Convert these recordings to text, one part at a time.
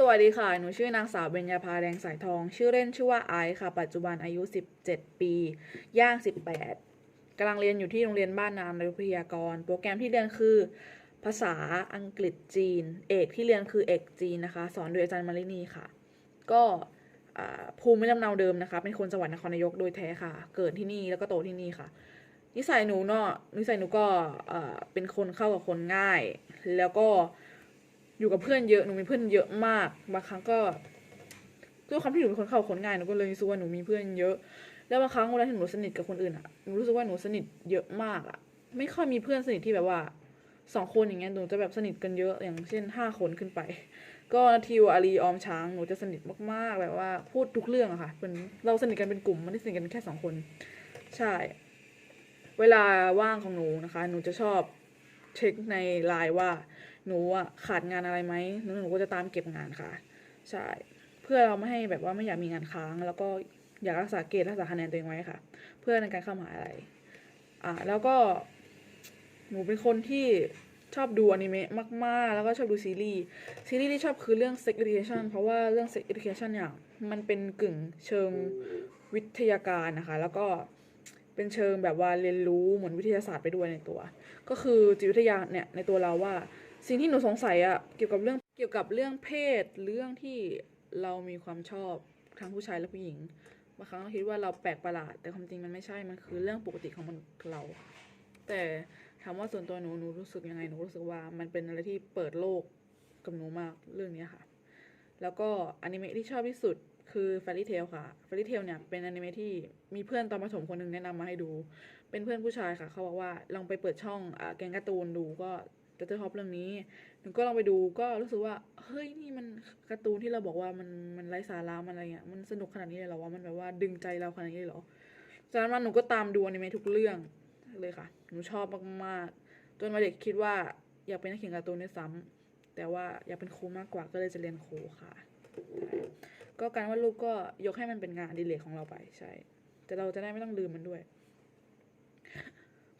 สวัสดีค่ะ หนูชื่อนางสาวเบญญาภาแดงสายทอง ชื่อเล่นชื่อว่าไอซ์ค่ะ ปัจจุบันอายุ 17 ปี ย่าง 18กำลังเรียนอยู่ที่โรงเรียนบ้านนามนวิทยากร โปรแกรมที่เรียนคือ ภาษาอังกฤษจีน เอกที่เรียนคือเอกจีนนะคะ สอนโดยอาจารย์มารินีค่ะ ก็ภูมิลำเนาเดิมนะคะ เป็นคนจังหวัดนครนายกโดยแท้ค่ะ เกิดที่นี่แล้วก็โตที่นี่ค่ะ นิสัยหนูเนาะนิสัยหนูก็เอ่อเป็นคนเข้ากับคนง่าย แล้วก็ อยู่กับเพื่อนเยอะหนูมีเพื่อนเยอะมากบางครั้งก็ด้วยความที่หนูเป็นคนเข้าคนง่ายหนูก็เลยรู้สึกว่าหนูมีเพื่อนเยอะ แล้วบางครั้งเวลาที่หนูสนิทกับคนอื่นอะหนูรู้สึกว่าหนูสนิทเยอะมากอะไม่ค่อยมีเพื่อนสนิทที่แบบว่าสองคนอย่างเงี้ยหนูจะแบบสนิทกันเยอะอย่างเช่นห้าคนขึ้นไป ก็ทิวอารีออมช้างหนูจะสนิทมากๆแบบว่าพูดทุกเรื่องอะค่ะเป็นเราสนิทกันเป็นกลุ่มไม่ได้สนิทกันแค่สองคน ใช่ เวลาว่างของหนูนะคะ หนูจะชอบเช็คในไลน์ว่า หนูอะขาดงานอะไรไหมหนูหนูก็จะตามเก็บงานค่ะ ใช่ เพื่อเราไม่ให้แบบว่าไม่อยากมีงานค้าง แล้วก็อยากรักษาเกรดรักษาคะแนนตัวเองไว้ค่ะ เพื่อในการเข้ามหาอะไรอ่าแล้วก็ หนูเป็นคนที่ชอบดูอนิเมะมาก ๆ แล้วก็ชอบดูซีรีส์ ซีรีส์ที่ชอบคือเรื่อง Sex Education เพราะว่าเรื่อง Sex Education เนี่ย มันเป็นกึ่งเชิงวิทยาการนะคะ แล้วก็เป็นเชิงแบบว่าเรียนรู้เหมือนวิทยาศาสตร์ไปด้วยในตัว ก็คือจิตวิทยาเนี่ยในตัวเราว่า สิ่งที่หนูสงสัยอะเกี่ยวกับเรื่องเกี่ยวกับเรื่องเพศเรื่องที่เรามีความชอบทั้งผู้ชายและผู้หญิงบางครั้งเราคิดว่าเราแปลกประหลาด แต่ความจริงมันไม่ใช่มันคือเรื่องปกติของมนุษย์เรา แต่ถามว่าส่วนตัวหนูหนูรู้สึกยังไงหนูรู้สึกว่ามันเป็นอะไรที่เปิดโลกกับหนูมากเรื่องนี้ค่ะ แล้วก็อนิเมะที่ชอบที่สุดคือ Fairy Tail ค่ะ Fairy Tail เนี่ยเป็นอนิเมะที่มีเพื่อนตอนประถมคนหนึ่งแนะนำมาให้ดู เป็นเพื่อนผู้ชายค่ะ เขาบอกว่าลองไปเปิดช่องแกงการ์ตูนดูก็ จะจะชอบเรื่องนี้หนูก็ลองไปดูก็รู้สึกว่า เฮ้ยนี่มันการ์ตูนที่เราบอกว่ามันมันไร้สาระมันอะไรเงี้ยมันสนุกขนาดนี้เลยเหรอวะมันแบบว่าดึงใจเราขนาดนี้เลยเหรอจากนั้นหนูก็ตามดูอนิเมะทุกเรื่องเลยค่ะ หนูชอบมากๆจนมาเด็กคิดว่าอยากเป็นนักเขียนการ์ตูนด้วยซ้ำแต่ว่าอยากเป็นครูมากกว่าก็เลยจะเรียนครูค่ะ ก็การวาดรูปก็ยกให้มันเป็นงานดิเรกของเราไปใช่ แต่เราจะได้ไม่ต้องลืมมันด้วย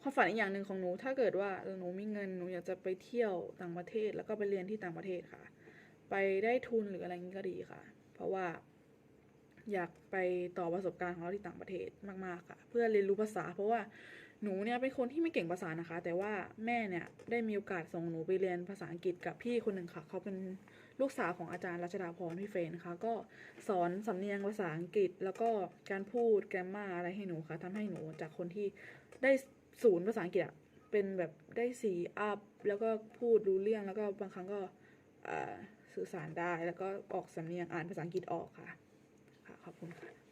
ความฝันอีกอย่างหนึ่งของหนูถ้าเกิดว่าหนูมีเงินหนูอยากจะไปเที่ยวต่างประเทศ แล้วก็ไปเรียนที่ต่างประเทศค่ะ ไปได้ทุนหรืออะไรงี้ก็ดีค่ะ เพราะว่า อยากไปต่อประสบการณ์ของเราที่ต่างประเทศมากๆค่ะ เพื่อเรียนรู้ภาษา เพราะว่าหนูเนี่ยเป็นคนที่ไม่เก่งภาษานะคะ แต่ว่าแม่เนี่ยได้มีโอกาสส่งหนูไปเรียนภาษาอังกฤษกับพี่คนหนึ่งค่ะ เขาเป็นลูกสาวของอาจารย์รัชดาพรพี่เฟรนนะคะก็สอนสำเนียงภาษาอังกฤษ แล้วก็การพูดแกรมมาอะไรให้หนูค่ะทำให้หนูจากคนที่ได้ ศูนย์ภาษาอังกฤษอะเป็นแบบได้สีอัพแล้วก็พูดรู้เรื่องแล้วก็บางครั้งก็สื่อสารได้แล้วก็ออกสำเนียงอ่านภาษาอังกฤษออกค่ะ ค่ะ ขอบคุณค่ะ